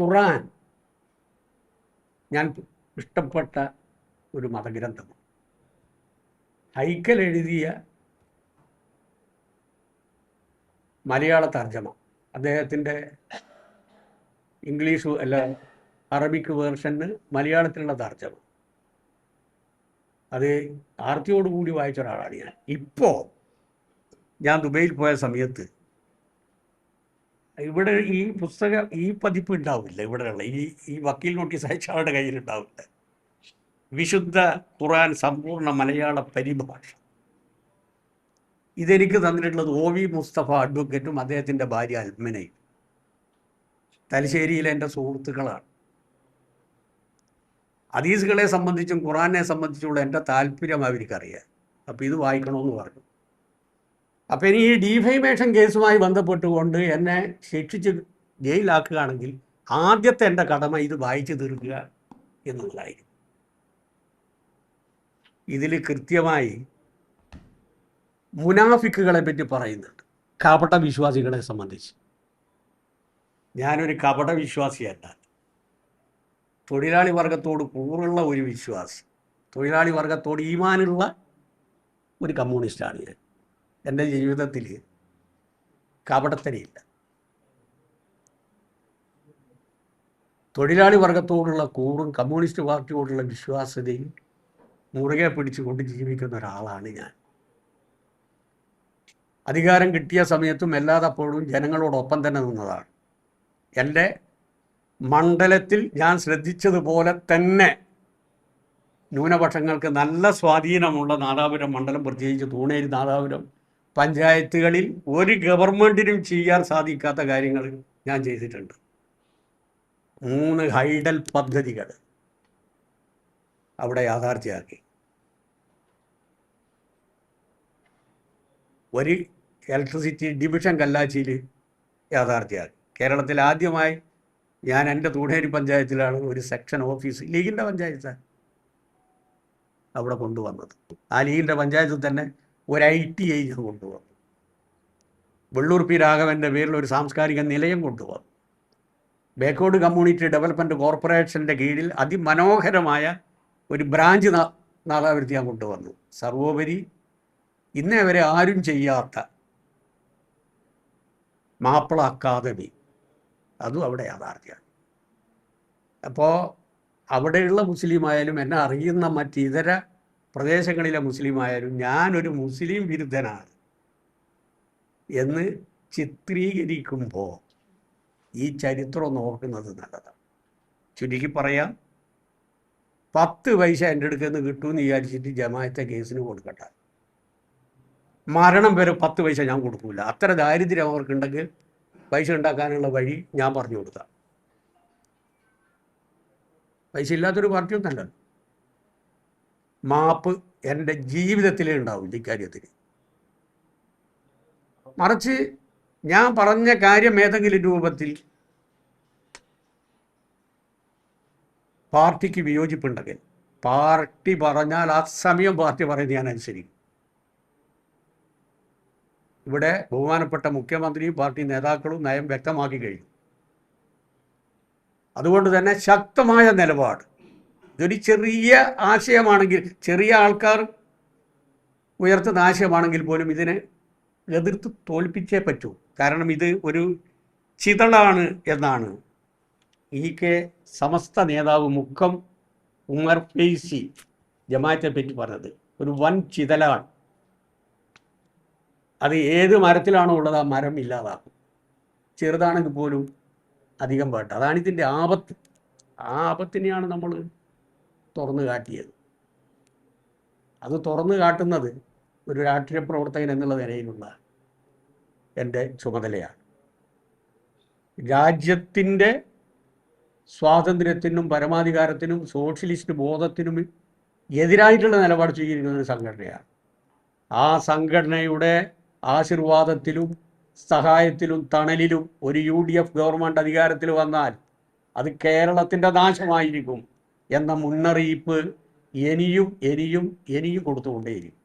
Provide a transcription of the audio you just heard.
ഖുറാൻ ഞാൻ ഇഷ്ടപ്പെട്ട ഒരു മതഗ്രന്ഥമാണ്. ഹൈക്കൽ എഴുതിയ മലയാള തർജമ. അദ്ദേഹത്തിന്റെ ഇംഗ്ലീഷ് അല്ല അറബിക് വേർഷന് മലയാളത്തിലുള്ള തർജമ. അത് ആർത്തിയോടുകൂടി വായിച്ച ഒരാളാണ് ഞാൻ. ഇപ്പോൾ ഞാൻ ദുബൈയിൽ പോയ സമയത്ത് ഇവിടെ ഈ പുസ്തകം ഈ പതിപ്പ് ഉണ്ടാവില്ല ഇവിടെയുള്ള ഈ ഈ വക്കീൽ നോട്ടീസ് അയച്ച ആളുടെ കയ്യിൽ ഉണ്ടാവില്ല. വിശുദ്ധ ഖുറാൻ സമ്പൂർണ മലയാള പരിഭാഷ. ഇതെനിക്ക് തന്നിട്ടുള്ളത് ഒ വി മുസ്തഫ അഡ്വക്കേറ്റും അദ്ദേഹത്തിന്റെ ഭാര്യ അൽമനയും. തലശ്ശേരിയിലെ എന്റെ സുഹൃത്തുക്കളാണ്. ഹദീസുകളെ സംബന്ധിച്ചും ഖുറാനെ സംബന്ധിച്ചുള്ള എന്റെ താല്പര്യം അവർക്കറിയാം. അപ്പോൾ ഇത് വായിക്കണമെന്ന് പറഞ്ഞു. അപ്പോൾ ഇനി ഈ ഡീഫൈമേഷൻ കേസുമായി ബന്ധപ്പെട്ടുകൊണ്ട് എന്നെ ശിക്ഷിച്ച് ജയിലാക്കുകയാണെങ്കിൽ ആദ്യത്തെ എന്റെ കടമ ഇത് വായിച്ചു തീർക്കുക എന്നുള്ളതായിരിക്കും. ഇതിൽ കൃത്യമായി മുനാഫിക്കുകളെ പറ്റി പറയുന്നുണ്ട്. കപട വിശ്വാസികളെ സംബന്ധിച്ച്. ഞാനൊരു കപട വിശ്വാസിയല്ല. തൊഴിലാളി വർഗത്തോട് കൂറുള്ള ഒരു വിശ്വാസി. തൊഴിലാളി വർഗത്തോട് ഈമാനുള്ള ഒരു കമ്മ്യൂണിസ്റ്റാണ് ഞാൻ. എന്റെ ജീവിതത്തിൽ കപടത്തരയില്ല. തൊഴിലാളി വർഗത്തോടുള്ള കൂറും കമ്മ്യൂണിസ്റ്റ് പാർട്ടിയോടുള്ള വിശ്വാസ്യതയും മുറുകെ പിടിച്ചുകൊണ്ട് ജീവിക്കുന്ന ഒരാളാണ് ഞാൻ. അധികാരം കിട്ടിയ സമയത്തും എല്ലാതപ്പോഴും ജനങ്ങളോടൊപ്പം തന്നെ നിന്നതാണ്. എന്റെ മണ്ഡലത്തിൽ ഞാൻ ശ്രദ്ധിച്ചതുപോലെ തന്നെ ന്യൂനപക്ഷങ്ങൾക്ക് നല്ല സ്വാധീനമുള്ള നാദാപുരം മണ്ഡലം പ്രത്യേകിച്ച് തൂണേരി നാദാപുരം പഞ്ചായത്തുകളിൽ ഒരു ഗവൺമെന്റിനും ചെയ്യാൻ സാധിക്കാത്ത കാര്യങ്ങൾ ഞാൻ ചെയ്തിട്ടുണ്ട്. മൂന്ന് ഹൈഡൽ പദ്ധതികൾ അവിടെ യാഥാർത്ഥ്യമാക്കി. ഒരു ഇലക്ട്രിസിറ്റി ഡിവിഷൻ കല്ലാച്ചിയിൽ യാഥാർത്ഥ്യമാക്കി. കേരളത്തിൽ ആദ്യമായി ഞാൻ എന്റെ തൂണേരി പഞ്ചായത്തിലാണ് ഒരു സെക്ഷൻ ഓഫീസ് ലീഗിന്റെ പഞ്ചായത്താണ് അവിടെ കൊണ്ടുവന്നത്. ആ ലീഗിന്റെ പഞ്ചായത്തിൽ തന്നെ ഒരു ഐ ടി ഐ കൊണ്ടുവന്നു വെള്ളൂർ പി രാഘവന്റെ പേരിൽ ഒരു സാംസ്കാരിക നിലയം കൊണ്ടുവന്നു ബേക്കോട് കമ്മ്യൂണിറ്റി ഡെവലപ്മെന്റ് കോർപ്പറേഷന്റെ കീഴിൽ അതിമനോഹരമായ ഒരു ബ്രാഞ്ച് നാദാപുരത്ത് ഞാൻ കൊണ്ടുവന്നു. സർവോപരി ഇന്നേ വരെ ആരും ചെയ്യാത്ത മാപ്പിള അക്കാദമി. അതും അവിടെ യാഥാർത്ഥ്യമാണ്. അപ്പോൾ അവിടെയുള്ള മുസ്ലിം ആയാലും എന്നെ അറിയുന്ന മറ്റിതര പ്രദേശങ്ങളിലെ മുസ്ലിം ആയാലും ഞാനൊരു മുസ്ലിം വിരുദ്ധനാണ് എന്ന് ചിത്രീകരിക്കുമ്പോൾ ഈ ചരിത്രം നോക്കുന്നത് നല്ലതാണ്. ചുരുക്കി പറയാം പത്ത് പൈസ എന്റെ അടുക്കൽ നിന്ന് കിട്ടുമെന്ന് വിചാരിച്ചിട്ട് ജമായത്തെ കേസിന് കൊടുക്കട്ടെ മരണം വരെ പത്ത് പൈസ ഞാൻ കൊടുക്കൂല. അത്ര ദാരിദ്ര്യം അവർക്കുണ്ടെങ്കിൽ പൈസ ഉണ്ടാക്കാനുള്ള വഴി ഞാൻ പറഞ്ഞു കൊടുക്കാം. പൈസ ഇല്ലാത്തൊരു പാർട്ടിയൊന്നല്ല മാപ്പ് എന്റെ ജീവിതത്തിലേ ഉണ്ടാവില്ല ഇക്കാര്യത്തിൽ മറിച്ച് ഞാൻ പറഞ്ഞ കാര്യം ഏതെങ്കിലും രൂപത്തിൽ പാർട്ടിക്ക് വിയോജിപ്പുണ്ടെങ്കിൽ പാർട്ടി പറഞ്ഞാൽ ആ സമയം പാർട്ടി പറയുന്നത് ഞാൻ അനുസരിക്കും. ഇവിടെ ബഹുമാനപ്പെട്ട മുഖ്യമന്ത്രിയും പാർട്ടി നേതാക്കളും നയം വ്യക്തമാക്കി കഴിഞ്ഞു. അതുകൊണ്ട് തന്നെ ശക്തമായ നിലപാട് ഇതൊരു ചെറിയ ആശയമാണെങ്കിൽ ചെറിയ ആൾക്കാർ ഉയർത്തുന്ന ആശയമാണെങ്കിൽ പോലും ഇതിനെ എതിർത്ത് തോൽപ്പിച്ചേ പറ്റൂ. കാരണം ഇത് ഒരു ചിതളാണ് എന്നാണ്. ഇ കെ സമസ്ത നേതാവ് മുക്കം ഉമർ ഫെയ്സി ജമാഅത്തെ പറ്റി പറഞ്ഞത്. ഒരു വൻ ചിതലാണ്. അത് ഏത് മരത്തിലാണോ ഉള്ളത് ആ മരം ഇല്ലാതാക്കും. ചെറുതാണെങ്കിൽ പോലും അധികം പാട്ട് അതാണ് ഇതിന്റെ ആപത്ത്. ആ ആപത്തിനെയാണ് നമ്മൾ തുറന്നു കാട്ടിയത്. അത് തുറന്നു കാട്ടുന്നത് ഒരു രാഷ്ട്രീയ പ്രവർത്തകൻ എന്നുള്ള നിലയിലുള്ള എന്റെ ചുമതലയാണ്. രാജ്യത്തിന്റെ സ്വാതന്ത്ര്യത്തിനും പരമാധികാരത്തിനും സോഷ്യലിസ്റ്റ് ബോധത്തിനും എതിരായിട്ടുള്ള നിലപാട് സ്വീകരിക്കുന്ന ഒരു സംഘടനയാണ്. ആ സംഘടനയുടെ ആശീർവാദത്തിലും സഹായത്തിലും തണലിലും ഒരു യു ഡി എഫ് ഗവൺമെന്റ് അധികാരത്തിൽ വന്നാൽ അത് കേരളത്തിന്റെ നാശമായിരിക്കും. എന്ന മുന്നറിയിപ്പ് ഇനിയും ഇനിയും ഇനിയും കൊടുത്തുകൊണ്ടേയിരിക്കും.